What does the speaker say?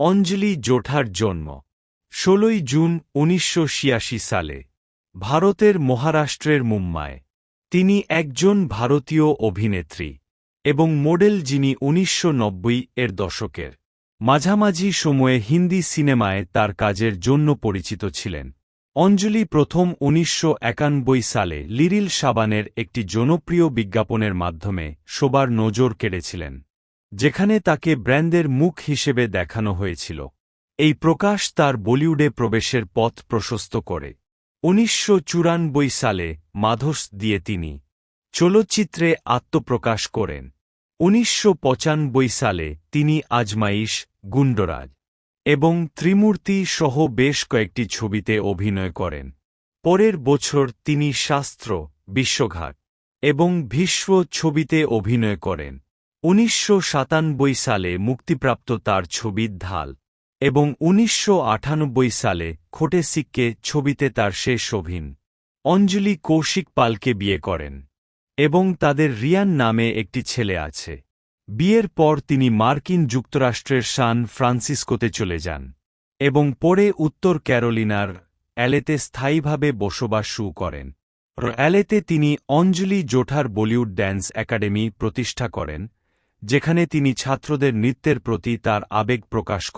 অঞ্জলি জোঠার জন্ম, ষোলোই জুন উনিশশো সালে, ভারতের মহারাষ্ট্রের মুম্বায় তিনি একজন ভারতীয় অভিনেত্রী এবং মডেল যিনি উনিশশো নব্বই এর দশকের মাঝামাঝি সময়ে হিন্দি সিনেমায় তার কাজের জন্য পরিচিত ছিলেন। অঞ্জলি প্রথম উনিশশো একানব্বই সালে লিরিল সাবানের একটি জনপ্রিয় বিজ্ঞাপনের মাধ্যমে সবার নজর কেড়েছিলেন। যেখানে তাকে ব্র্যান্ডের মুখ হিসেবে দেখানো হয়েছিল। এই প্রকাশ তার বলিউডে প্রবেশের পথ প্রশস্ত করে। উনিশশো চুরানব্বই সালে মাধস দিয়ে তিনি চলচ্চিত্রে আত্মপ্রকাশ করেন। উনিশশো পঁচানব্বই সালে তিনি আজমাইশ, গুন্ডরাজ এবং ত্রিমূর্তি সহ বেশ কয়েকটি ছবিতে অভিনয় করেন। পরের বছর তিনি শাস্ত্র, বিশ্বঘাট এবং ভীষ্ম ছবিতে অভিনয় করেন। উনিশশো সাতানব্বই সালে মুক্তিপ্রাপ্ত তার ছবি ঢাল এবং উনিশশো সালে খোটে সিক্কে ছবিতে তার শেষ অভিন। অঞ্জলি কৌশিক পালকে বিয়ে করেন এবং তাদের রিয়ান নামে একটি ছেলে আছে। বিয়ের পর তিনি মার্কিন যুক্তরাষ্ট্রের সান ফ্রান্সিসকোতে চলে যান এবং পরে উত্তর ক্যারোলিনার অ্যালেতে স্থায়ীভাবে বসবাস শুরু করেন। অ্যালেতে তিনি অঞ্জলি জোঠার বলিউড ড্যান্স একাডেমি প্রতিষ্ঠা করেন যেখানে তিনি ছাত্রদের নৃত্যের প্রতি তার আবেগ প্রকাশ